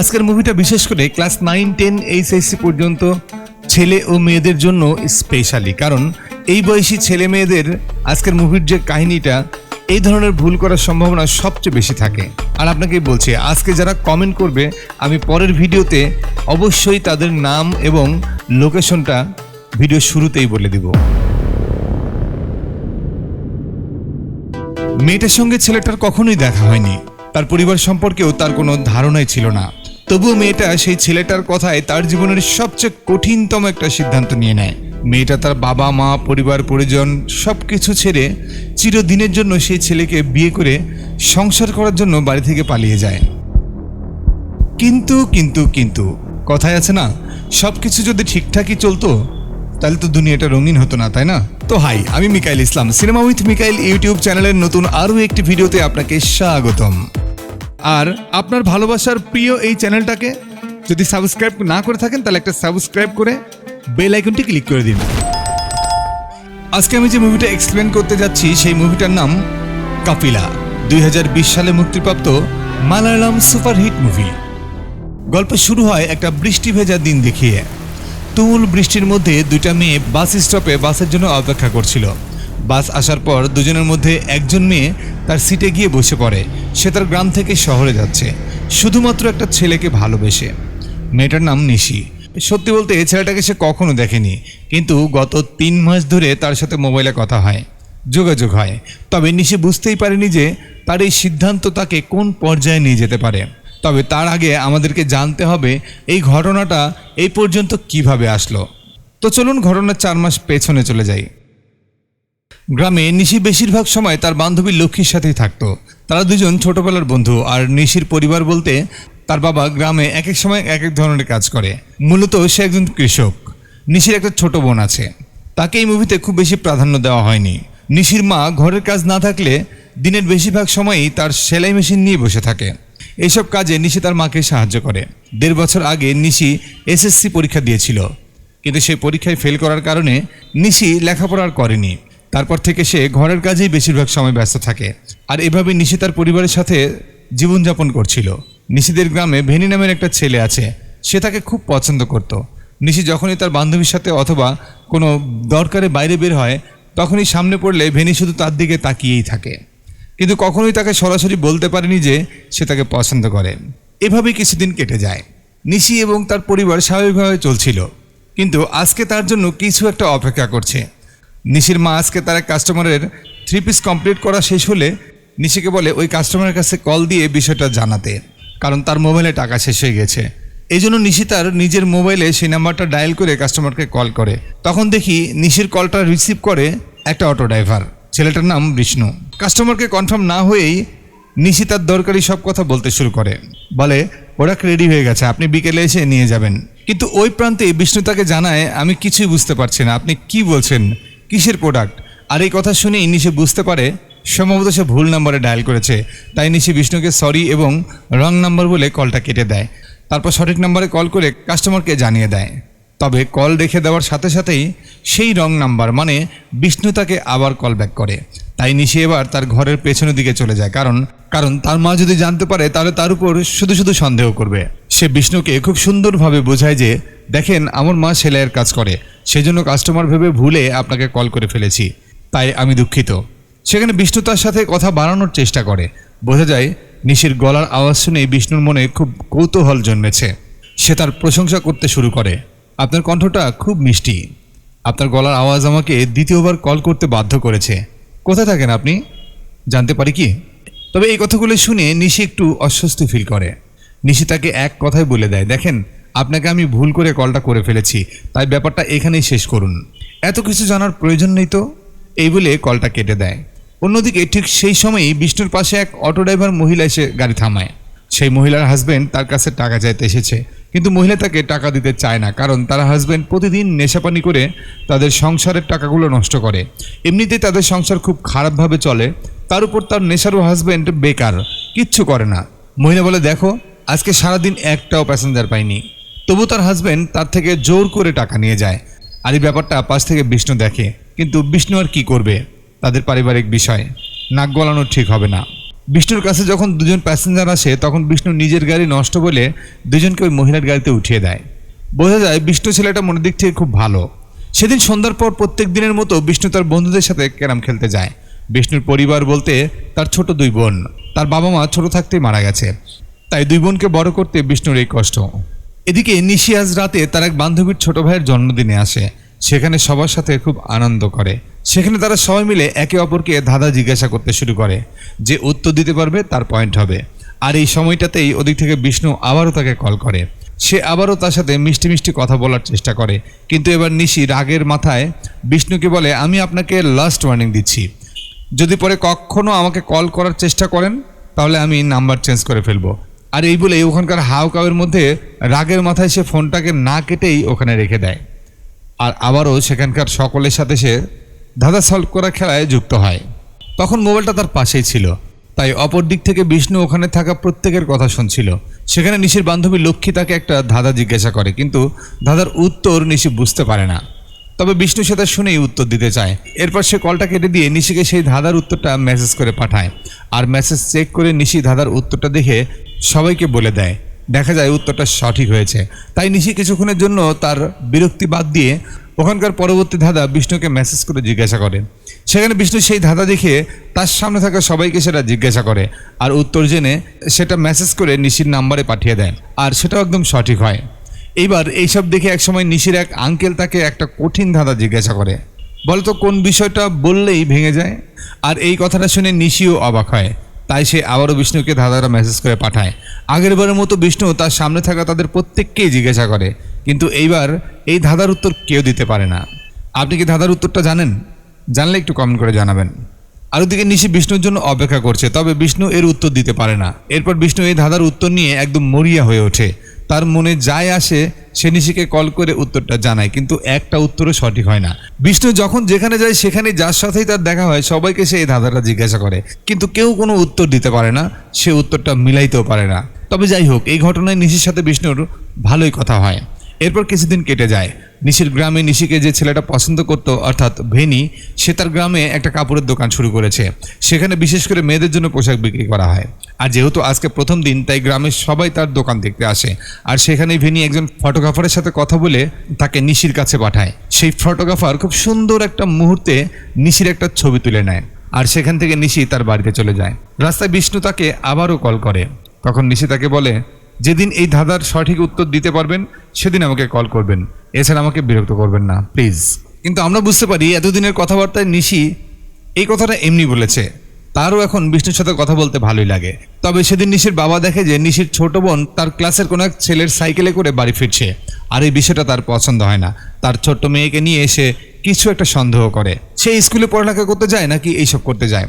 আজকের মুভিটা বিশেষ করে ক্লাস নাইন টেন এইচএসসি পর্যন্ত ছেলে ও মেয়েদের জন্য স্পেশালি কারণ এই বয়সী ছেলে মেয়েদের আজকের মুভির যে কাহিনীটা, এই ধরনের ভুল করার সম্ভাবনা সবচেয়ে বেশি থাকে। আর আপনাকে বলছি, আজকে যারা কমেন্ট করবে, আমি পরের ভিডিওতে অবশ্যই তাদের নাম এবং লোকেশনটা ভিডিও শুরুতেই বলে দিব। মেয়েটার সঙ্গে ছেলেটার কখনোই দেখা হয়নি। তার পরিবার সম্পর্কেও তার কোনো ধারণাই ছিল না। তবুও মেয়েটা সেই ছেলেটার কথায় তার জীবনের সবচেয়ে কঠিনতম একটা সিদ্ধান্ত নিয়ে নেয়। মেয়েটা তার বাবা, মা, পরিবার, পরিজন সব কিছু ছেড়ে চিরদিনের জন্য সেই ছেলেকে বিয়ে করে সংসার করার জন্য বাড়ি থেকে পালিয়ে যায়। কিন্তু কিন্তু কিন্তু, কথায় আছে না সব কিছু যদি ঠিকঠাকই চলতো, তাহলে তো দুনিয়াটা রঙিন হতো না, তাই না? তো হাই, আমি Mikail Islam, cinema with Mikail YouTube চ্যানেলের নতুন আরও একটি ভিডিওতে আপনাকে স্বাগতম। আর আপনার ভালোবাসার প্রিয় এই চ্যানেলটাকে যদি সাবস্ক্রাইব না করে থাকেন, তাহলে একটা সাবস্ক্রাইব করে বেল আইকনটি ক্লিক করে দিন। আজকে আমি যে মুভিটা এক্সপ্লেন করতে যাচ্ছি, সেই মুভিটার নাম কাপিলা দুই হাজার বিশ সালে মুক্তিপ্রাপ্ত মালায়ালাম সুপারহিট মুভি। গল্প শুরু হয় একটা বৃষ্টি ভেজা দিন দেখিয়ে। তুমুল বৃষ্টির মধ্যে দুইটা মেয়ে বাস স্টপে বাসের জন্য অপেক্ষা করছিল। বাস আসার পর দুজনের মধ্যে একজন মেয়ে তার সিটে গিয়ে বসে পড়ে। সে তার গ্রাম থেকে শহরে যাচ্ছে। শুধুমাত্র একটা ছেলেকে ভালোবেসে। মেয়েটার নাম নিশি। সত্যি বলতে ছেলেটাকে সে কখনো দেখেনি। কিন্তু গত তিন মাস ধরে তার সাথে মোবাইলে কথা হয়, যোগাযোগ হয়। তবে নিশি বুঝতেই পারেনি যে তার এই সিদ্ধান্ত তাকে কোন পর্যায়ে নিয়ে যেতে পারে। তবে তার আগে আমাদেরকে জানতে হবে এই ঘটনাটা এই পর্যন্ত কীভাবে আসলো। তো চলুন ঘটনার চার মাস পেছনে চলে যাই। গ্রামে নিশি বেশিরভাগ সময় তার বান্ধবী লক্ষ্মীর সাথেই থাকতো। তারা দুজন ছোটবেলার বন্ধু আর নিশির পরিবার বলতে তার বাবা গ্রামে এক এক সময় এক এক ধরনের কাজ করে। মূলত সে একজন কৃষক। নিশির একটা ছোট বোন আছে। তাকে এই মুভিতে খুব বেশি প্রাধান্য দেওয়া হয়নি। নিশির মা ঘরের কাজ না থাকলে দিনের বেশিরভাগ সময়ই তার সেলাই মেশিন নিয়ে বসে থাকে। এইসব কাজে নিশি তার মাকে সাহায্য করে। দেড় বছর আগে নিশি এসএসসি পরীক্ষা দিয়েছিল। কিন্তু সেই পরীক্ষায় ফেল করার কারণে নিশি লেখাপড়া করেনি। তারপর থেকে সে ঘরের কাজেই বেশিরভাগ সময় ব্যস্ত থাকে। আর এভাবে নিশি তার পরিবারের সাথে জীবনযাপন করছিল। নিশিদের গ্রামে ভেনি নামের একটা ছেলে আছে। সে তাকে খুব পছন্দ করত। নিশি যখনই তার বান্ধবীর সাথে অথবা কোনো দরকারে বাইরে বের হয়, তখনই সামনে পড়লে ভেনি শুধু তার দিকে তাকিয়েই থাকে। কিন্তু কখনোই তাকে সরাসরি বলতে পারেনি যে সে তাকে পছন্দ করে। এভাবেই কিছুদিন কেটে যায়। নিশি এবং তার পরিবার স্বাভাবিকভাবে চলছিল। কিন্তু আজকে তার জন্য কিছু একটা অপেক্ষা করছে। নিশির মা আজকে তার কাস্টমারের থ্রি পিস কমপ্লিট করা শেষ হলে নিশিকে বলে, ওই কাস্টমারের কাছে কল দিয়ে বিষয়টা জানাতে। কারণ তার মোবাইলে টাকা শেষ হয়ে গেছে। এই জন্য নিশি তার নিজের মোবাইলে সেই নাম্বারটা ডায়াল করে কাস্টমারকে কল করে। তখন দেখি নিশির কলটা রিসিভ করে একটা অটো ড্রাইভার ছেলেটার নাম বিষ্ণু। কাস্টমারকে কনফার্ম না হয়েই নিশি তার দরকারি সব কথা বলতে শুরু করে। বলে প্রোডাক্ট রেডি হয়ে গেছে, আপনি বিকেলে এসে নিয়ে যাবেন। কিন্তু ওই প্রান্তে বিষ্ণু তাকে জানায়, আমি কিছুই বুঝতে পারছি না, আপনি কি বলছেন? কিসের প্রোডাক্ট আর এই কথা শুনেই নিশি বুঝতে পারে, সম্ভবত সে ভুল নাম্বারে ডায়াল করেছে। তাই নিশে বিষ্ণুকে সরি এবং রং নাম্বার বলে কলটা কেটে দেয়। তারপর সঠিক নাম্বারে কল করে কাস্টমারকে জানিয়ে দেয়। তবে কল রেখে দেওয়ার সাথে সাথেই সেই রং নাম্বার মানে বিষ্ণু তাকে আবার কল ব্যাক করে। তাই নিশি এবার তার ঘরের পেছনের দিকে চলে যায়, কারণ কারণ তার মা যদি জানতে পারে তাহলে তার উপর শুধু শুধু সন্দেহ করবে। সে বিষ্ণুকে খুব সুন্দরভাবে বোঝায় যে, দেখেন, আমার মা সেলাইয়ের কাজ করে। সেজন্য কাস্টমার ভেবে ভুলে আপনাকে কল করে ফেলেছি। তাই আমি দুঃখিত। সেখানে বিষ্ণু তার সাথে কথা বাড়ানোর চেষ্টা করে। বোঝা যায়, নিশির গলার আওয়াজ শুনে বিষ্ণুর মনে খুব কৌতূহল জন্মেছে। সে তার প্রশংসা করতে শুরু করে। আপনার কণ্ঠটা খুব মিষ্টি। আপনার গলার আওয়াজ আমাকে দ্বিতীয়বার কল করতে বাধ্য করেছে। কোথায় থাকেন আপনি? জানতে পারি কি? তবে এই কথাগুলো শুনে নিশি একটু অস্বস্তি ফিল করে। নিশি তাকে এক কথাই বলে দেয়, দেখেন, আপনাকে আমি ভুল করে কলটা করে ফেলেছি, তাই ব্যাপারটা এখানেই শেষ করুন। এত কিছু জানার প্রয়োজন নেই তো? এই বলে কলটা কেটে দেয়। অন্যদিকে ঠিক সেই সময়ই বিষ্ণুর পাশে এক অটো ড্রাইভার মহিলা এসে গাড়ি থামায়। সেই মহিলার হাজবেন্ড তার কাছে টাকা চাইতে এসেছে। কিন্তু মহিলা তাকে টাকা দিতে চায় না, কারণ তার হাজবেন্ড প্রতিদিন নেশাপানি করে তাদের সংসারের টাকাগুলো নষ্ট করে। এমনিতেই তাদের সংসার খুব খারাপভাবে চলে, তার উপর তার নেশারও হাজব্যান্ড বেকার, কিচ্ছু করে না। মহিলা বলে, দেখো, আজকে সারাদিন একটাও প্যাসেঞ্জার পাইনি। তবু তার হাজবেন্ড তার থেকে জোর করে টাকা নিয়ে যায়। আর এই ব্যাপারটা পাশ থেকে বিষ্ণু দেখে। কিন্তু বিষ্ণু আর কি করবে? তাদের পারিবারিক বিষয়। নাক গলানো ঠিক হবে না। বিষ্ণুর কাছে যখন দুজন প্যাসেঞ্জার আসে, তখন বিষ্ণু নিজের গাড়ি নষ্ট বলে দুজনকে ওই মহিলার গাড়িতে উঠিয়ে দেয়। বোঝা যায় বিষ্ণু ছেলেটা মনের দিক থেকে খুব ভালো। সেদিন সন্ধ্যার পর প্রত্যেক দিনের মতো বিষ্ণু তার বন্ধুদের সাথে ক্যারাম খেলতে যায়। বিষ্ণুর পরিবার বলতে তার ছোট দুই বোন, তার বাবা মা ছোট থাকতেই মারা গেছে। তাই দুই বোনকে বড় করতে বিষ্ণুর এই কষ্ট। এদিকে নিশি আজ রাতে তার এক বান্ধবীর ছোট ভাইয়ের জন্মদিনে আসে। সেখানে সবার সাথে খুব আনন্দ করে। সেখানে তারা সবাই মিলে একে অপরকে ধাঁধা জিজ্ঞাসা করতে শুরু করে যে উত্তর দিতে পারবে, তার পয়েন্ট হবে। আর এই সময়টাতেই ওদিক থেকে বিষ্ণু আবারও তাকে কল করে। সে আবারও তার সাথে মিষ্টি মিষ্টি কথা বলার চেষ্টা করে। কিন্তু এবার নিশি রাগের মাথায় বিষ্ণুকে বলে, আমি আপনাকে লাস্ট ওয়ার্নিং দিচ্ছি। যদি পরে কখনো আমাকে কল করার চেষ্টা করেন, তাহলে আমি নাম্বার চেঞ্জ করে ফেলব। আর এই বলে ওখানকার হাউ কাউয়ের মধ্যে রাগের মাথায় সে ফোনটাকে না কেটেই ওখানে রেখে দেয়। আর আবারও সেখানকার সকলের সাথে সে ধাঁধা সলভ করা খেলায় যুক্ত হয়। তখন মোবাইলটা তার পাশেই ছিল। তাই অপর দিক থেকে বিষ্ণু ওখানে থাকা প্রত্যেকের কথা শুনছিল। সেখানে নিশির বান্ধবী লক্ষ্মী তাকে একটা ধাঁধা জিজ্ঞাসা করে, কিন্তু ধাঁধার উত্তর নিশি বুঝতে পারে না। তবে বিষ্ণু সে সেটা শুনেই উত্তর দিতে চায়। এরপর সে কলটা কেটে দিয়ে নিশিকে সেই ধাঁধার উত্তরটা মেসেজ করে পাঠায়। আর মেসেজ চেক করে নিশি ধাঁধার উত্তরটা দেখে সবাইকে বলে দেয়। দেখা যায় উত্তরটা সঠিক হয়েছে। তাই নিশি কিছুক্ষণের জন্য তার বিরক্তি বাদ দিয়ে ওখানকার পরবর্তী ধাঁধা বিষ্ণুকে মেসেজ করে জিজ্ঞাসা করে। সেখানে বিষ্ণু সেই ধাঁধা দেখে তার সামনে থাকা সবাইকে সেটা জিজ্ঞাসা করে আর উত্তর জেনে সেটা মেসেজ করে নিশির নাম্বারে পাঠিয়ে দেন আর সেটাও একদম সঠিক হয়। এইবার এইসব দেখে একসময় নিশির এক আঙ্কেল তাকে একটা কঠিন ধাঁধা জিজ্ঞাসা করে। বলতো, কোন বিষয়টা বললেই ভেঙে যায়? আর এই কথাটা শুনে নিশিও অবাক হয়। তাই সে আবারও বিষ্ণুকে ধাঁধারা মেসেজ করে পাঠায়। আগের বারের মতো বিষ্ণু তার সামনে থাকা তাদের প্রত্যেককেই জিজ্ঞাসা করে, কিন্তু এইবার এই ধাঁধার উত্তর কেউ দিতে পারে না। আপনি কি ধাঁধার উত্তরটা জানেন? জানলে একটু কমেন্ট করে জানাবেন। আর ওদিকে নিশি বিষ্ণুর জন্য অপেক্ষা করছে, তবে বিষ্ণু এর উত্তর দিতে পারে না। এরপর বিষ্ণু এই ধাঁধার উত্তর নিয়ে একদম মরিয়া হয়ে ওঠে। তার মনে যাই আসে, সে নিশিকে কল করে উত্তরটা জানায়, কিন্তু একটা উত্তরও সঠিক হয় না। বিষ্ণু যখন যেখানে যায় সেখানে যার সাথেই তার দেখা হয়, সবাইকে সে এই ধাঁধাটা জিজ্ঞাসা করে। কিন্তু কেউ কোনো উত্তর দিতে পারে না, সে উত্তরটা মিলাইতেও পারে না। তবে যাই হোক, এই ঘটনায় নিশির সাথে বিষ্ণুর ভালোই কথা হয়। এরপর কিছুদিন কেটে যায়। নিশির গ্রামে নিশিকে যে ছেলেটা পছন্দ করত, অর্থাৎ ভেনি, সে তার গ্রামে একটা কাপড়ের দোকান শুরু করেছে। সেখানে বিশেষ করে মেয়েদের জন্য পোশাক বিক্রি করা হয়। আর যেহেতু আজকে প্রথম দিন, তাই গ্রামের সবাই তার দোকান দেখতে আসে। আর সেখানে ভেনি একজন ফটোগ্রাফারের সাথে কথা বলে তাকে নিশির কাছে পাঠায়। সেই ফটোগ্রাফার খুব সুন্দর একটা মুহূর্তে নিশির একটা ছবি তুলে নেয় আর সেখান থেকে নিশি তার বাড়িতে চলে যায়। রাস্তায় বিষ্ণু তাকে আবারও কল করে। তখন নিশি তাকে বলে যেদিন এই ধাঁধার সঠিক উত্তর দিতে পারবেন, সেদিন আমাকে কল করবেন। এছাড়া আমাকে বিরক্ত করবেন না প্লিজ কিন্তু আমরা বুঝতে পারি এতদিনের কথাবার্তায় নিশি এই কথাটা এমনি বলেছে। তারও এখন বিষ্ণুর সাথে কথা বলতে ভালোই লাগে। তবে সেদিন নিশির বাবা দেখে যে নিশির ছোট বোন তার ক্লাসের কোনো এক ছেলের সাইকেলে করে বাড়ি ফিরছে। আর এই বিষয়টা তার পছন্দ হয় না। তার ছোট্ট মেয়েকে নিয়ে এসে কিছু একটা সন্দেহ করে। সে স্কুলে পড়ালেখা করতে যায় নাকি এইসব করতে যায়?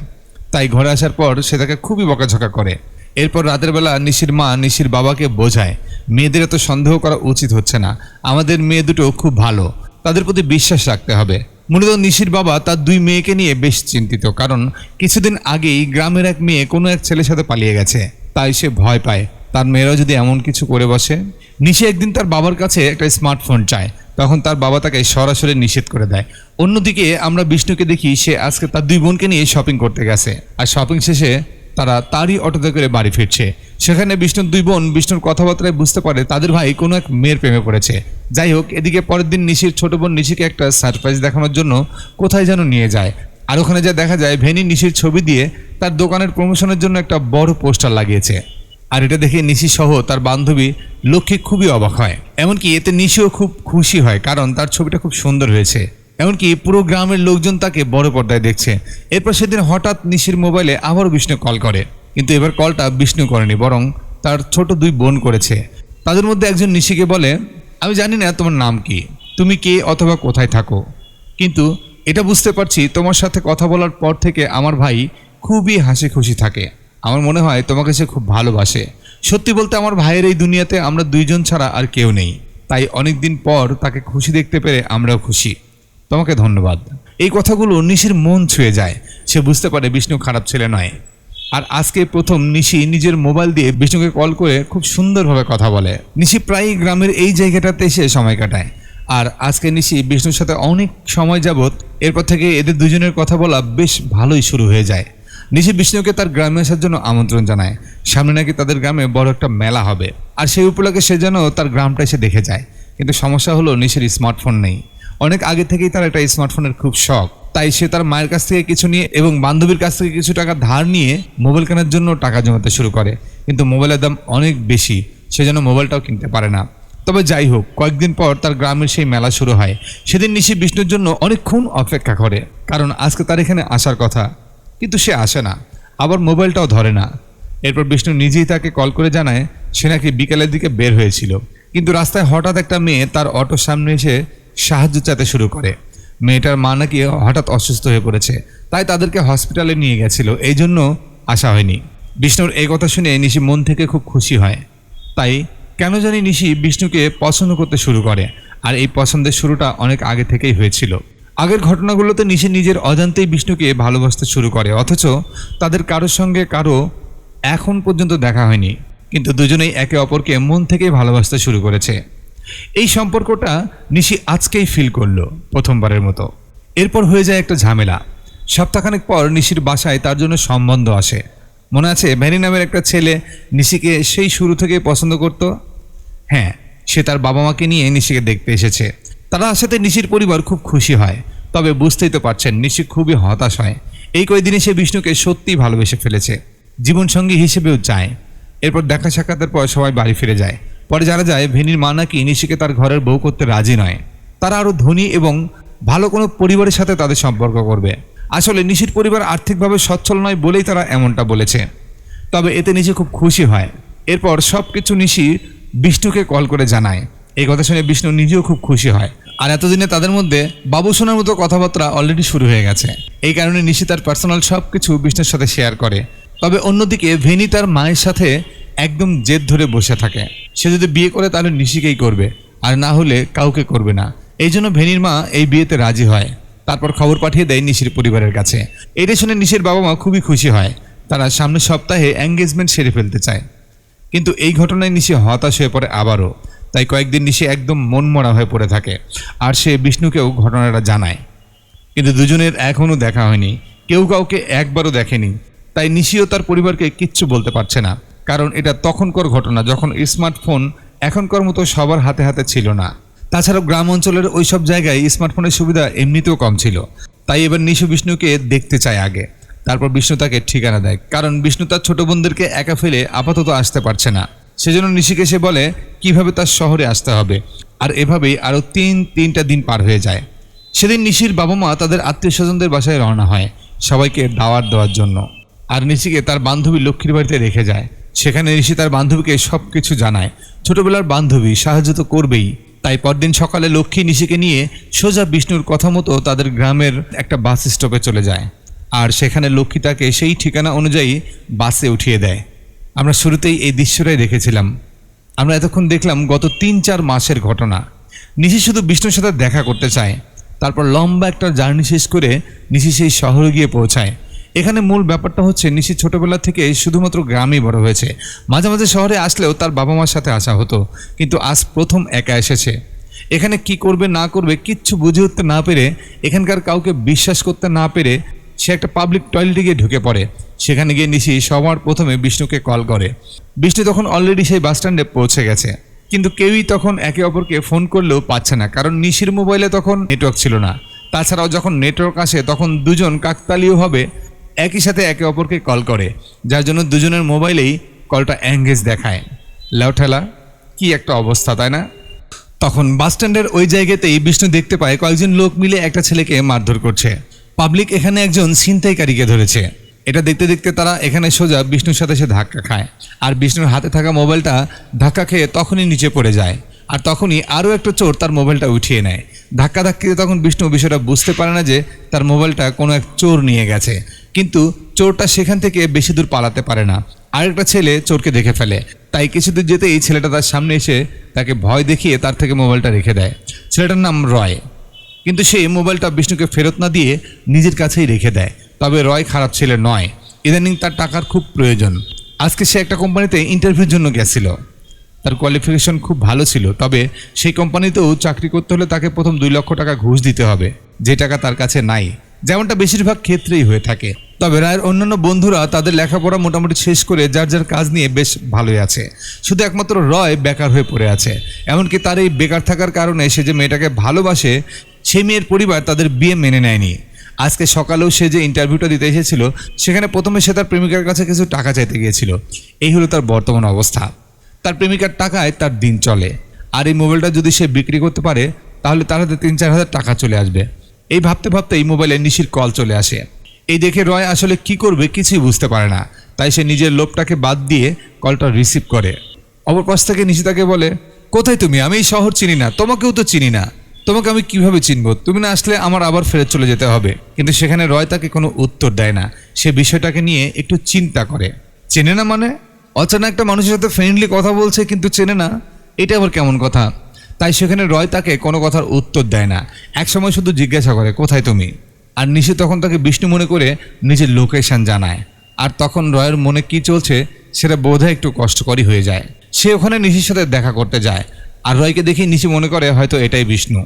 তাই ঘরে আসার পর সে তাকে খুবই বকাঝকা করে। এরপর রাতের বেলা নিশির মা নিশির বাবাকে বোঝায়, মেয়েদের এত সন্দেহ করা উচিত হচ্ছে না। আমাদের মেয়ে দুটো খুব ভালো। তাদের প্রতি বিশ্বাস রাখতে হবে। মূলত নিশির বাবা তার দুই মেয়েকে নিয়ে বেশ চিন্তিত, কারণ কিছুদিন আগেই গ্রামের এক মেয়ে কোনো এক ছেলের সাথে পালিয়ে গেছে। তাই সে ভয় পায়। তার মেয়েরাও যদি এমন কিছু করে বসে। নিশি একদিন তার বাবার কাছে একটা স্মার্টফোন চায়। তখন তার বাবা তাকে সরাসরি নিষেধ করে দেয়। অন্যদিকে আমরা বিষ্ণুকে দেখি সে আজকে তার দুই বোনকে নিয়ে শপিং করতে গেছে। আর শপিং শেষে তারা তারই অটোতে করে বাড়ি ফিরছে। সেখানে বিষ্ণুর দুই বোন বিষ্ণুর কথাবার্তায় বুঝতে পারে তাদের ভাই কোনো এক মেয়ের প্রেমে পড়েছে। যাই হোক, এদিকে পরের দিন নিশির ছোট বোন নিশিকে একটা সারপ্রাইজ দেখানোর জন্য কোথায় যেন নিয়ে যায়। আর ওখানে যা দেখা যায়, ভেনি নিশির ছবি দিয়ে তার দোকানের প্রমোশনের জন্য একটা বড় পোস্টার লাগিয়েছে। আর এটা দেখে নিশি সহ তার বান্ধবী লক্ষ্মী খুবই অবাক হয়। এমনকি এতে নিশিও খুব খুশি হয়, কারণ তার ছবিটা খুব সুন্দর হয়েছে। এমনকি পুরো গ্রামের লোকজন তাকে বড় পর্দায় দেখছে। এরপর সেদিন হঠাৎ নিশির মোবাইলে আবারও বিষ্ণু কল করে। কিন্তু এবার কলটা বিষ্ণু করেনি, বরং তার ছোট দুই বোন করেছে। তাদের মধ্যে একজন নিশিকে বলে, আমি জানি না তোমার নাম কি, তুমি কে অথবা কোথায় থাকো। কিন্তু এটা বুঝতে পারছি তোমার সাথে কথা বলার পর থেকে আমার ভাই খুবই হাসি খুশি থাকে। আমার মনে হয় তোমাকে সে খুব ভালোবাসে। সত্যি বলতে আমার ভাইয়ের এই দুনিয়াতে আমরা দুইজন ছাড়া আর কেউ নেই। তাই অনেক দিন পর তাকে খুশি দেখতে পেরে আমরাও খুশি। তোমাকে ধন্যবাদ। এই কথাগুলো নিশির মন ছুঁয়ে যায়। সে বুঝতে পারে বিষ্ণু খারাপ ছেলে নয়। আর আজকে প্রথম নিশি নিজের মোবাইল দিয়ে বিষ্ণুকে কল করে খুব সুন্দরভাবে কথা বলে। নিশি প্রায়ই গ্রামের এই জায়গাটাতে এসে সময় কাটায়। আর আজকে নিশি বিষ্ণুর সাথে অনেক সময় যাবত এরপর থেকে এদের দুজনের কথা বলা বেশ ভালোই শুরু হয়ে যায়। নিশি বিষ্ণুকে তার গ্রামে আসার জন্য আমন্ত্রণ জানায়। সামনে নাকি তাদের গ্রামে বড় একটা মেলা হবে। আর সেই উপলক্ষে সে যেন তার গ্রামটা এসে দেখে যায়। কিন্তু সমস্যা হলো নিশির স্মার্টফোন নেই। অনেক আগে থেকেই তার একটা স্মার্টফোনের খুব শখ। তাই সে তার মায়ের কাছ থেকে কিছু নিয়ে এবং বান্ধবীর কাছ থেকে কিছু টাকা ধার নিয়ে মোবাইল কেনার জন্য টাকা জমাতে শুরু করে। কিন্তু মোবাইলের দাম অনেক বেশি, সে যেন মোবাইলটাও কিনতে পারে না। তবে যাই হোক, কয়েকদিন পর তার গ্রামের সেই মেলা শুরু হয়। সেদিন নিশি বিষ্ণুর জন্য অনেকক্ষণ অপেক্ষা করে, কারণ আজকে তার এখানে আসার কথা। কিন্তু সে আসে না, আবার মোবাইলটাও ধরে না। এরপর বিষ্ণু নিজেই তাকে কল করে জানায়, সে নাকি বিকেলের দিকে বের হয়েছিল। কিন্তু রাস্তায় হঠাৎ একটা মেয়ে তার অটোর সামনে এসে সাহায্য চাইতে শুরু করে। মেয়েটার মা নাকি হঠাৎ অসুস্থ হয়ে পড়েছে, তাই তাদেরকে হসপিটালে নিয়ে গেছিল, এই জন্য আসা হয়নি। বিষ্ণুর এই কথা শুনে নিশি মন থেকে খুব খুশি হয়। তাই কেন জানি নিশি বিষ্ণুকে পছন্দ করতে শুরু করে, আর এই পছন্দের শুরুটা অনেক আগে থেকেই হয়েছিল। আগের ঘটনাগুলোতে নিশি নিজের অজান্তেই বিষ্ণুকে ভালোবাসতে শুরু করে, অথচ তাদের কারোর সঙ্গে কারও এখন পর্যন্ত দেখা হয়নি। কিন্তু দুজনেই একে অপরকে মন থেকেই ভালোবাসতে শুরু করেছে। এই সম্পর্কটা নিশি আজকেই ফিল করল প্রথমবারের মতো। এরপর হয়ে যায় একটা ঝামেলা। সপ্তাহখানেক পর নিশির বাসায় তার জন্য সম্বন্ধ আসে। মনে আছে ভ্যানি নামের একটা ছেলে নিশিকে সেই শুরু থেকে পছন্দ করত? হ্যাঁ সে তার বাবা মাকে নিয়ে নিশিকে দেখতে এসেছে। তারা আসাতে নিশির পরিবার খুব খুশি হয়। তবে বুঝতেই তো পারছেন, নিশি খুবই হতাশ হয়। এই কয়েকদিনে সে বিষ্ণুকে সত্যিই ভালোবেসে ফেলেছে। জীবনসঙ্গী হিসেবেও চায়। এরপর দেখা সাক্ষাতের পর সবাই বাড়ি ফিরে যায়। পরে জানা যায়, ভেনির মা নাকি নিশিকে তার ঘরের বউ করতে রাজি নয়। তারা আরও ধনী এবং ভালো কোনো পরিবারের সাথে তাদের সম্পর্ক করবে। আসলে নিশির পরিবার আর্থিকভাবে সচ্ছল নয় বলেই তারা এমনটা বলেছে। তবে এতে নিশি খুব খুশি হয়। এরপর সব কিছু নিশি বিষ্ণুকে কল করে জানায়। এই কথা শুনে বিষ্ণু নিজেও খুব খুশি হয়। আর এতদিনে তাদের মধ্যে বাবু শোনার মতো কথাবার্তা অলরেডি শুরু হয়ে গেছে। এই কারণে নিশি তার পার্সোনাল সব কিছু বিষ্ণুর সাথে শেয়ার করে। তবে অন্যদিকে ভেনি তার মায়ের সাথে একদম জেদ ধরে বসে থাকে। সে যদি বিয়ে করে তাহলে নিশিকেই করবে, আর না হলে কাউকে করবে না। এই জন্য ভেনির মা এই বিয়েতে রাজি হয়। তারপর খবর পাঠিয়ে দেয় নিশির পরিবারের কাছে। এটা শুনে নিশির বাবা মা খুবই খুশি হয়। তারা সামনের সপ্তাহে এঙ্গেজমেন্ট সেরে ফেলতে চায়। কিন্তু এই ঘটনায় নিশি হতাশ হয়ে পড়ে আবারও। তাই কয়েকদিন নিশি একদম মনমরা হয়ে পড়ে থাকে। আর সে বিষ্ণুকেও ঘটনাটা জানায়। কিন্তু দুজনের এখনও দেখা হয়নি। কেউ কাউকে একবারও দেখেনি। তাই নিশিও তার পরিবারকে কিচ্ছু বলতে পারছে না। কারণ এটা তখনকার ঘটনা যখন স্মার্টফোন এখনকার মতো সবার হাতে হাতে ছিল না। তাছাড়াও গ্রাম অঞ্চলের ওই সব জায়গায় স্মার্টফোনের সুবিধা এমনিতেও কম ছিল। তাই এবার নিশু বিষ্ণুকে দেখতে চায় আগে। তারপর বিষ্ণু তাকে ঠিকানা দেয়। কারণ বিষ্ণু তার ছোট বোনদেরকে একা ফেলে আপাতত আসতে পারছে না। সেজন্য নিশিকে সে বলে, কীভাবে তার শহরে আসতে হবে? আর এভাবেই আরও তিন, তিনটা দিন পার হয়ে যায়। সেদিন নিশির বাবা মা তাদের আত্মীয় স্বজনদের বাসায় রওনা হয় সবাইকে দাওয়াত দেওয়ার জন্য। আর নিশিকে তার বান্ধবী লক্ষ্মীর বাড়িতে রেখে যায়। সেখানে ঋষি তার বান্ধবীকে সব কিছু জানায়। ছোটবেলার বান্ধবী সাহায্য তো করবেই। তাই পরদিন সকালে লক্ষ্মী নিশিকে নিয়ে সোজা বিষ্ণুর কথা মতো তাদের গ্রামের একটা বাস স্টপে চলে যায়। আর সেখানে লক্ষ্মী তাকে সেই ঠিকানা অনুযায়ী বাসে উঠিয়ে দেয়। আমরা শুরুতেই এই দৃশ্যটাই দেখেছিলাম। আমরা এতক্ষণ দেখলাম গত তিন চার মাসের ঘটনা। নিশি শুধু বিষ্ণুর সাথে দেখা করতে চায়। তারপর লম্বা একটা জার্নি শেষ করে নিশি সেই শহরে গিয়ে পৌঁছায়। এখানে মূল ব্যাপারটা হচ্ছে নিশি ছোটবেলা থেকে শুধুমাত্র গ্রামেই বড় হয়েছে। মাঝে মাঝে শহরে আসলেও তার বাবা মার সাথে আসা হতো, কিন্তু আজ প্রথম একা এসেছে। এখানে কি করবে, না করবে, কিচ্ছু বুঝে উঠতে না পেরে, এখানকার কাউকে বিশ্বাস করতে না পেরে সে একটা পাবলিক টয়লেটে গিয়ে ঢুকে পড়ে। সেখানে গিয়ে নিশি সবার প্রথমে বিষ্ণুকে কল করে। বিষ্ণু তখন অলরেডি সেই বাস স্ট্যান্ডে পৌঁছে গেছে। কিন্তু কেউই তখন একে অপরকে ফোন করলেও পাচ্ছে না, কারণ নিশির মোবাইলে তখন নেটওয়ার্ক ছিল না। তাছাড়াও যখন নেটওয়ার্ক আসে, তখন দুজন কাকতালীয়ভাবে একই সাথে একে অপরকে কল করে, যার জন্য দুজনের মোবাইলেই কলটা অ্যাঙ্গেজ দেখায়। লেওঠেলা কি একটা অবস্থা, তাই না? তখন বাস স্ট্যান্ডের ওই জায়গাতেই বিষ্ণু দেখতে পায় কয়েকজন লোক মিলে একটা ছেলেকে মারধর করছে। পাবলিক এখানে একজন ছিনতাইকারীকে ধরেছে। এটা দেখতে দেখতে তারা এখানে সোজা বিষ্ণুর সাথে সে ধাক্কা খায়। আর বিষ্ণুর হাতে থাকা মোবাইলটা ধাক্কা খেয়ে তখনই নিচে পড়ে যায়। আর তখনই আরও একটা চোর তার মোবাইলটা উঠিয়ে নেয়। ধাক্কা ধাক্কিতে তখন বিষ্ণু বিষয়টা বুঝতে পারে না যে তার মোবাইলটা কোনো এক চোর নিয়ে গেছে। কিন্তু চোরটা সেখান থেকে বেশি দূর পালাতে পারে না। আরেকটা ছেলে চোরকে দেখে ফেলে। তাই কিছু দূর যেতেই ছেলেটা তার সামনে এসে তাকে ভয় দেখিয়ে তার থেকে মোবাইলটা রেখে দেয়। ছেলেটার নাম রয়। কিন্তু সে মোবাইলটা বিষ্ণুকে ফেরত না দিয়ে নিজের কাছেই রেখে দেয়। তবে রয় খারাপ ছেলে নয়। ইদানিং তার টাকার খুব প্রয়োজন। আজকে সে একটা কোম্পানিতে ইন্টারভিউর জন্য গেছিল। তার কোয়ালিফিকেশন খুব ভালো ছিল। তবে সেই কোম্পানিতেও চাকরি করতে হলে তাকে প্রথম দুই লক্ষ টাকা ঘুষ দিতে হবে। যে টাকা তার কাছে নাই যেমনটা বেশিরভাগ ক্ষেত্রেই হয়ে থাকে। তবে রায়ের অন্যান্য বন্ধুরা তাদের লেখাপড়া মোটামুটি শেষ করে যার যার কাজ নিয়ে বেশ ভালোই আছে। শুধু একমাত্র রয় বেকার হয়ে পড়ে আছে। এমনকি তার এই বেকার থাকার কারণে সে যে মেয়েটাকে ভালোবাসে সেই মেয়ের পরিবার তাদের বিয়ে মেনে নেয়নি। আজকে সকালেও সে যে ইন্টারভিউটা দিতে এসেছিল, সেখানে প্রথমে সে তার প্রেমিকার কাছে কিছু টাকা চাইতে গিয়েছিল। এই হলো তার বর্তমান অবস্থা। তার প্রেমিকার টাকায় তার দিন চলে। আর এই মোবাইলটা যদি সে বিক্রি করতে পারে, তাহলে তার হাতে তিন চার হাজার টাকা চলে আসবে। এই ভাবতে ভাবতে এই মোবাইলে নিশির কল চলে আসে। এই দেখে রয় আসলে কি করবে কিছুই বুঝতে পারে না। তাই সে নিজের লোভটাকে বাদ দিয়ে কলটা রিসিভ করে। অপর পাশ থেকে নিশি তাকে বলে, কোথায় তুমি? আমি এই শহর চিনি না। তোমাকেও তো চিনি না। তোমাকে আমি কীভাবে চিনব? তুমি না আসলে আমার আবার ফেরত চলে যেতে হবে। কিন্তু সেখানে রয় তাকে কোনো উত্তর দেয় না। সে বিষয়টাকে নিয়ে একটু চিন্তা করে। চেনে না মানে? অচেনা একটা মানুষের সাথে ফ্রেন্ডলি কথা বলছে কিন্তু চেনে না? এটা আবার কেমন কথা? তাই সেখানে রয় তাকে কোনো কথার উত্তর দেয় না। একসময় শুধু জিজ্ঞাসা করে, কোথায় তুমি? আর নিশি তখন তাকে বিষ্ণু মনে করে নিজের লোকেশন জানায়। আর তখন রয়ের মনে কি চলছে, সেটা বোধহয় একটু কষ্টকরই হয়ে যায়। সে ওখানে নিশির সাথে দেখা করতে যায়। আর রয়কে দেখে নিশি মনে করে, হয়তো এটাই বিষ্ণু।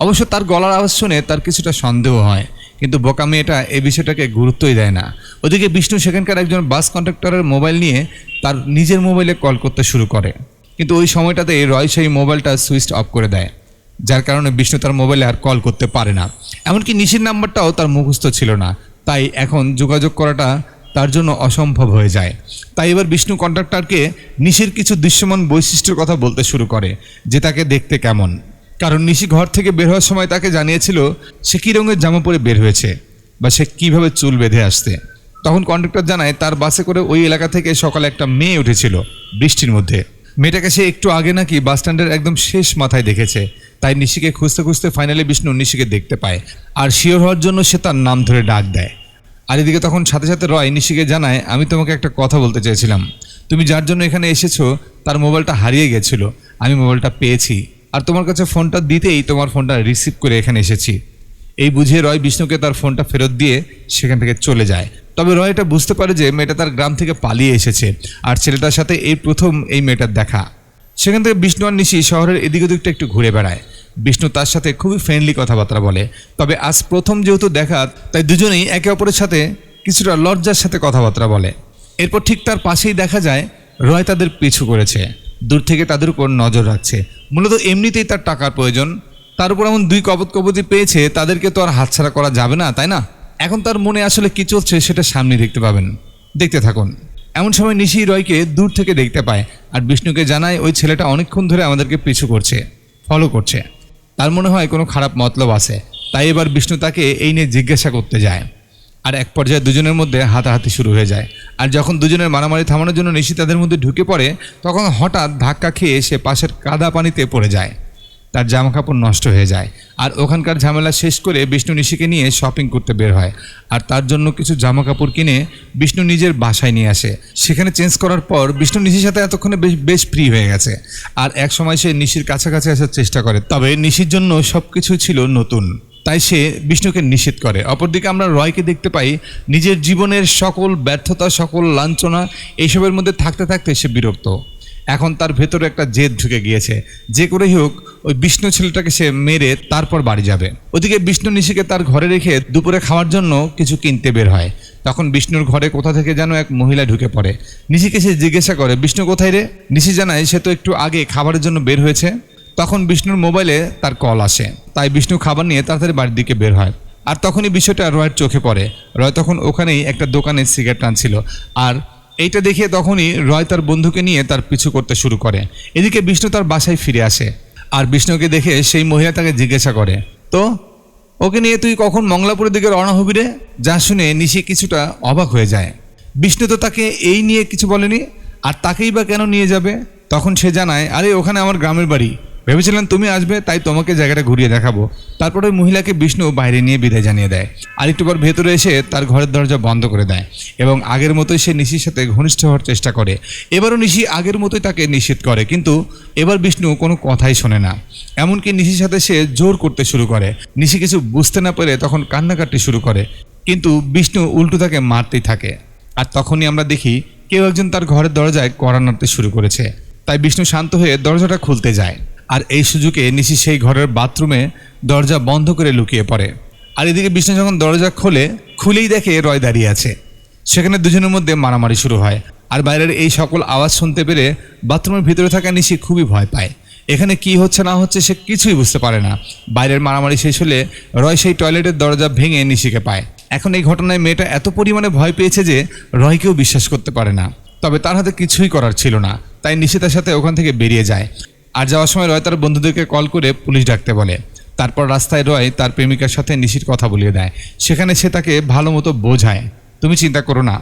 অবশ্য তার গলার আওয়াজ শুনে তার কিছুটা সন্দেহ হয়। কিন্তু বোকা মেয়েটা এই বিষয়টাকে গুরুত্বই দেয় না। ওদিকে বিষ্ণু সেখানকার একজন বাস কন্ট্রাক্টরের মোবাইল নিয়ে তার নিজের মোবাইলে কল করতে শুরু করে। কিন্তু ওই সময়টাতে রয় সেই মোবাইলটা সুইচ অফ করে দেয়, যার কারণে বিষ্ণু তার মোবাইলে আর কল করতে পারে না। এমনকি নিশির নাম্বারটাও তার মুখস্থ ছিল না, তাই এখন যোগাযোগ করাটা তার জন্য অসম্ভব হয়ে যায়। তাই এবার বিষ্ণু কন্ট্রাক্টরকে নিশির কিছু দৃশ্যমান বৈশিষ্ট্যের কথা বলতে শুরু করে, যে তাকে দেখতে কেমন। কারণ নিশি ঘর থেকে বের হওয়ার সময় তাকে জানিয়েছিল, সে কী রঙের জামা পরে বের হয়েছে বা সে কীভাবে চুল বেঁধে আসতে তখন কন্ট্রাক্টর জানায়, তার বাসে করে ওই এলাকা থেকে সকালে একটা মেয়ে উঠেছিল বৃষ্টির মধ্যে। মেয়েটাকে সে একটু আগে নাকি বাস স্ট্যান্ডের একদম শেষ মাথায় দেখেছে। তাই নিশিকে খুঁজতে খুঁজতে ফাইনালি বিষ্ণু নিশিকে দেখতে পায়। আর শিওর হওয়ার জন্য সে তার নাম ধরে ডাক দেয়। আর এদিকে তখন সাথে সাথে রয় নিশিকে জানায়, আমি তোমাকে একটা কথা বলতে চেয়েছিলাম। তুমি যার জন্য এখানে এসেছ, তার মোবাইলটা হারিয়ে গেছিল। আমি মোবাইলটা পেয়েছি। আর তোমার কাছে ফোনটা দিতেই তোমার ফোনটা রিসিভ করে এখানে এসেছি। এই বুঝিয়ে রয় বিষ্ণুকে তার ফোনটা ফেরত দিয়ে সেখান থেকে চলে যায়। তবে রয় এটা বুঝতে পারে যে মেয়েটা তার গ্রাম থেকে পালিয়ে এসেছে আর ছেলেটার সাথে এই প্রথম এই মেয়েটার দেখা। সেখান থেকে বিষ্ণু আর নিশি শহরের এদিক ওদিকটা একটু ঘুরে বেড়ায়। বিষ্ণু তার সাথে খুবই ফ্রেন্ডলি কথাবার্তা বলে। তবে আজ প্রথম যেহেতু দেখা, তাই দুজনেই একে অপরের সাথে কিছুটা লজ্জার সাথে কথাবার্তা বলে। এরপর ঠিক তার পাশেই দেখা যায়, রয় তাদের পিছু করেছে। দূর থেকে তাদের উপর নজর রাখছে। মূলত এমনিতেই তার টাকার প্রয়োজন। তার উপর এমন দুই কবত কবতি পেয়েছে, তাদেরকে তো আর হাতছাড়া করা যাবে না, তাই না? এখন তার মনে আসলে কি চলছে সেটা সামনে দেখতে পাবেন। দেখতে থাকুন। এমন সময় নিশি রয়কে দূর থেকে দেখতে পায় আর বিষ্ণুকে জানায় ওই ছেলেটা অনেকক্ষণ ধরে আমাদেরকে পিছু করছে ফলো করছে। তার মনে হয় কোনো খারাপ মতলব আছে। তাই এবার বিষ্ণু তাকে এই নিয়ে জিজ্ঞাসা করতে যায়। আর এক পর্যায়ে দুজনের মধ্যে হাতাহাতি শুরু হয়ে যায়। আর যখন দুজনের মারামারি থামানোর জন্য নিশি তাদের মধ্যে ঢুকে পড়ে, তখন হঠাৎ ধাক্কা খেয়ে সে পাশের কাদা পানিতে পড়ে যায়। তার জামা কাপড় নষ্ট হয়ে যায়। আর ওখানকার ঝামেলা শেষ করে বিষ্ণু নিশিকে নিয়ে শপিং করতে বের হয়। আর তার জন্য কিছু জামা কাপড় কিনে বিষ্ণু নিজের বাসায় নিয়ে আসে। সেখানে চেঞ্জ করার পর বিষ্ণু নিশির সাথে এতক্ষণে বেশ বেশ ফ্রি হয়ে গেছে। আর এক সময় সে নিশির কাছাকাছি আসার চেষ্টা করে। তবে নিশির জন্য সব কিছু ছিল নতুন। তাই সে বিষ্ণুকে নিষেধ করে। অপরদিকে আমরা রয়কে দেখতে পাই, নিজের জীবনের সকল ব্যর্থতা, সকল লাঞ্ছনা, এইসবের মধ্যে থাকতে থাকতে সে বিরক্ত। এখন তার ভেতরে একটা জেদ ঢুকে গিয়েছে। যে করেই হোক, ওই বিষ্ণু ছেলেটাকে সে মেরে তারপর বাড়ি যাবে। ওদিকে বিষ্ণু নিশিকে তার ঘরে রেখে দুপুরে খাওয়ার জন্য কিছু কিনতে বের হয়। তখন বিষ্ণুর ঘরে কোথা থেকে যেন এক মহিলা ঢুকে পড়ে। নিশিকে সে জিজ্ঞাসা করে, বিষ্ণু কোথায় রে? নিশি জানায়, সে তো একটু আগে খাবারের জন্য বের হয়েছে। তখন বিষ্ণুর মোবাইলে তার কল আসে। তাই বিষ্ণু খাবার নিয়ে তাড়াতাড়ি বাড়ির দিকে বের হয়। আর তখনই বিষয়টা রয়ের চোখে পড়ে। রয় তখন ওখানেই একটা দোকানে সিগারেট টানছিল। আর এইটা দেখে তখনই রয় তার বন্ধুকে নিয়ে তার পিছু করতে শুরু করে। এদিকে বিষ্ণু তার বাসায় ফিরে আসে আর বিষ্ণুকে দেখে সেই মহিলা তাকে জিজ্ঞাসা করে, তো, ওকে নিয়ে তুই কখন মংলাপুরের দিকে রওনা হবি রে? যা শুনে নিশি কিছুটা অবাক হয়ে যায়। বিষ্ণু তো তাকে এই নিয়ে কিছু বলেনি, আর তাকেই বা কেন নিয়ে যাবে? তখন সে জানায়, আরে, ওখানে আমার গ্রামের বাড়ি। ভেবেছিলাম তুমি আসবে, তাই তোমাকে জায়গাটা ঘুরিয়ে দেখাবো। তারপরে ওই মহিলাকে বিষ্ণু বাইরে নিয়ে বিদায় জানিয়ে দেয়। আর একটুবার ভেতরে এসে তার ঘরের দরজা বন্ধ করে দেয় এবং আগের মতোই সে নিশির সাথে ঘনিষ্ঠ হওয়ার চেষ্টা করে। এবারও নিশি আগের মতোই তাকে নিষেধ করে, কিন্তু এবার বিষ্ণু কোনো কথাই শোনে না। এমনকি নিশির সাথে সে জোর করতে শুরু করে। নিশি কিছু বুঝতে না পেরে তখন কান্নাকাটি শুরু করে, কিন্তু বিষ্ণু উল্টো তাকে মারতেই থাকে। আর তখনই আমরা দেখি কেউ একজন তার ঘরের দরজায় কড়া নাড়তে শুরু করেছে। তাই বিষ্ণু শান্ত হয়ে দরজাটা খুলতে যায়। আর এই সুযোগে নিশি সেই ঘরের বাথরুমে দরজা বন্ধ করে লুকিয়ে পড়ে। আর এদিকে বিষ্ণু যখন দরজা খোলে, খুলেই দেখে রয় দাঁড়িয়ে আছে। সেখানে দুজনের মধ্যে মারামারি শুরু হয়। আর বাইরের এই সকল আওয়াজ শুনতে পেরে বাথরুমের ভিতরে থাকা নিশি খুবই ভয় পায়। এখানে কি হচ্ছে, না হচ্ছে সে কিছুই বুঝতে পারে না। বাইরের মারামারি শেষ হলে রয় সেই টয়লেটের দরজা ভেঙে নিশিকে পায়। এখন এই ঘটনায় মেয়েটা এত পরিমাণে ভয় পেয়েছে যে রয়কেও বিশ্বাস করতে পারে না। তবে তার হাতে কিছুই করার ছিল না। তাই নিশি তার সাথে ওখান থেকে বেরিয়ে যায়। আর যাওয়ার সময় রয় তার বন্ধুদেরকে কল করে পুলিশ ডাকতে বলে। তারপর রাস্তায় রয় তার প্রেমিকার সাথে নিশির কথা বলিয়ে দেয়। সেখানে সে তাকে ভালো মতো বোঝায়। তুমি চিন্তা করো না।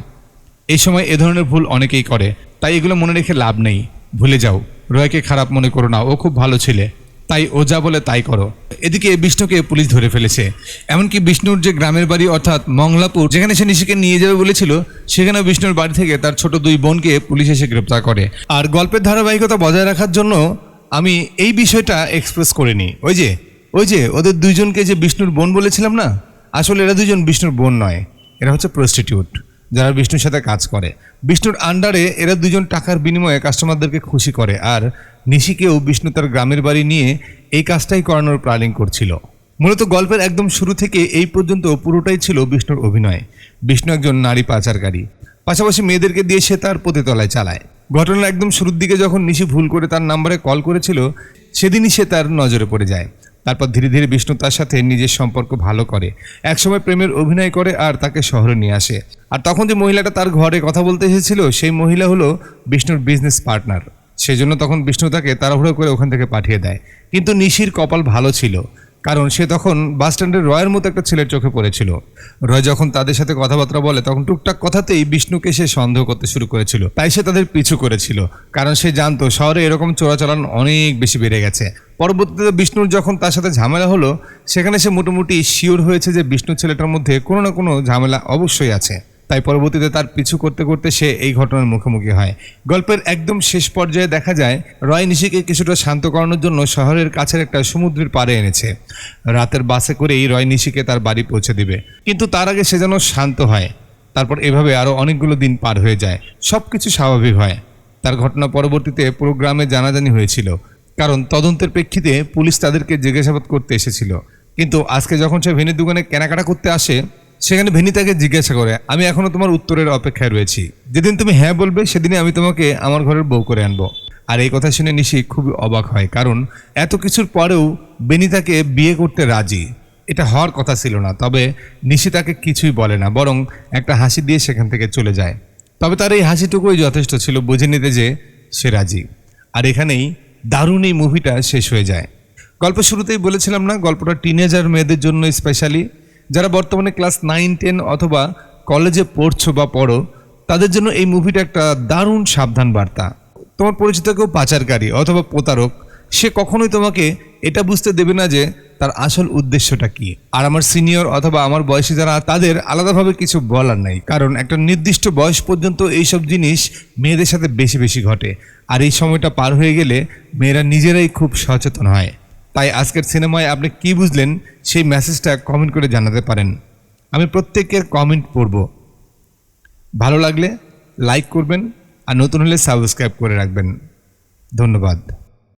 এই সময় এ ধরনের ভুল অনেকেই করে। তাই এগুলো মনে রেখে লাভ নেই। ভুলে যাও। রয়কে খারাপ মনে করো না। ও খুব ভালো ছেলে। তাই ও যা বলে তাই করো। এদিকে বিষ্ণুকে পুলিশ ধরে ফেলেছে। এমনকি বিষ্ণুর যে গ্রামের বাড়ি অর্থাৎ মংলাপুর, যেখানে সে নিশিকে নিয়ে যাবে বলেছিল সেখানে বিষ্ণুর বাড়ি থেকে তার ছোট দুই বোনকে পুলিশ এসে গ্রেপ্তার করে। আর গল্পের ধারাবাহিকতা বজায় রাখার জন্য আমি এই বিষয়টা এক্সপ্রেস করিনি। ওই যে ওই যে, ওদের দুইজনকে যে বিষ্ণুর বোন বলেছিলাম না? আসলে এরা দুজন বিষ্ণুর বোন নয়। এরা হচ্ছে প্রস্টিটিউট যারা বিষ্ণুর সাথে কাজ করে। বিষ্ণুর আন্ডারে এরা দুজন টাকার বিনিময়ে কাস্টমারদেরকে খুশি করে। আর নিশিকেও বিষ্ণু তার গ্রামের বাড়ি নিয়ে এই কাজটাই করানোর প্ল্যানিং করছিল। মূলত গল্পের একদম শুরু থেকে এই পর্যন্ত পুরোটাই ছিল বিষ্ণুর অভিনয়। বিষ্ণু একজন নারী পাচারকারী। পাশাপাশি মেয়েদেরকে দিয়ে সে তার পতিতলায় চালায়। ঘটনার একদম শুরুর দিকে যখন নিশি ভুল করে তার নাম্বারে কল করেছিল, সেদিনই সে তার নজরে পড়ে যায়। তারপর ধীরে ধীরে বিষ্ণু তার সাথে নিজের সম্পর্ক ভালো করে, একসময় প্রেমের অভিনয় করে আর তাকে শহরে নিয়ে আসে। আর তখন যে মহিলাটা তার ঘরে কথা বলতে এসেছিল, সেই মহিলা হলো বিষ্ণুর বিজনেস পার্টনার সেজন্য তখন বিষ্ণু তাকে তাড়াহুড়ো করে ওখান থেকে পাঠিয়ে দেয়। কিন্তু নিশির কপাল ভালো ছিল। কারণ সে তখন বাস স্ট্যান্ডের রয়ের মতো একটা ছেলের চোখে পড়েছিল। রয় যখন তাদের সাথে কথাবার্তা বলে, তখন টুকটাক কথাতেই বিষ্ণুকে সে সন্দেহ করতে শুরু করেছিল। তাই সে তাদের পিছু করেছিল, কারণ সে জানতো শহরে এরকম চোরাচালান অনেক বেশি বেড়ে গেছে। পরবর্তীতে বিষ্ণুর যখন তার সাথে ঝামেলা হলো, সেখানে সে মোটামুটি শিওর হয়েছে যে বিষ্ণু ছেলেটার মধ্যে কোনো না কোনো ঝামেলা অবশ্যই আছে। তাই পরবর্তীতে তার পিছু করতে করতে সে এই ঘটনার মুখোমুখি হয়। গল্পের একদম শেষ পর্যায়ে দেখা যায়, রয় নিশিকে কিছুটা শান্ত করানোর জন্য শহরের কাছের একটা সমুদ্রের পাড়ে এনেছে। রাতের বাসে করেই রয় নিশিকে তার বাড়ি পৌঁছে দিবে। কিন্তু তার আগে সে যেন শান্ত হয়। তারপর এভাবে আরও অনেকগুলো দিন পার হয়ে যায়। সব কিছু স্বাভাবিক হয়। তার ঘটনা পরবর্তীতে পুরো গ্রামে জানাজানি হয়েছিল। কারণ তদন্তের প্রেক্ষিতে পুলিশ তাদেরকে জিজ্ঞাসাবাদ করতে এসেছিল। কিন্তু আজকে যখন সে ভেনির দোকানে কেনাকাটা করতে আসে সেখানে ভেনি তাকে জিজ্ঞাসা করে, আমি এখনও তোমার উত্তরের অপেক্ষায় রয়েছি। যেদিন তুমি হ্যাঁ বলবে, সেদিনই আমি তোমাকে আমার ঘরের বউ করে আনব। আর এই কথা শুনে নিশি খুবই অবাক হয়, কারণ এত কিছুর পরেও বেনি তাকে বিয়ে করতে রাজি, এটা হওয়ার কথা ছিল না। তবে নিশি তাকে কিছুই বলে না, বরং একটা হাসি দিয়ে সেখান থেকে চলে যায়। তবে তার এই হাসিটুকুই যথেষ্ট ছিল বুঝে নিতে যে সে রাজি। আর এখানেই দারুণ এই মুভিটা শেষ হয়ে যায়। গল্প শুরুতেই বলেছিলাম না, গল্পটা টিনেজার মেয়েদের জন্য স্পেশালি যারা বর্তমানে ক্লাস নাইন, টেন অথবা কলেজে পড়ছো বা পড়ো, তাদের জন্য এই মুভিটা একটা দারুণ সাবধান বার্তা। তোমার পরিচিত কেউ পাচারকারী অথবা প্রতারক, সে কখনোই তোমাকে এটা বুঝতে দেবে না যে তার আসল উদ্দেশ্যটা কি। আর আমার সিনিয়র অথবা আমার বয়সী যারা, তাদের আলাদাভাবে কিছু বলার নাই। কারণ একটা নির্দিষ্ট বয়স পর্যন্ত এইসব জিনিস মেয়েদের সাথে বেশি বেশি ঘটে। আর এই সময়টা পার হয়ে গেলে মেয়েরা নিজেরাই খুব সচেতন হয়। তাই আজকের সিনেমায় আপনি কি বুঝলেন, সেই মেসেজটা কমেন্ট করে জানাতে পারেন। আমি প্রত্যেকের কমেন্ট পড়ব। ভালো লাগলে লাইক করবেন আর নতুন হলে সাবস্ক্রাইব করে রাখবেন। ধন্যবাদ।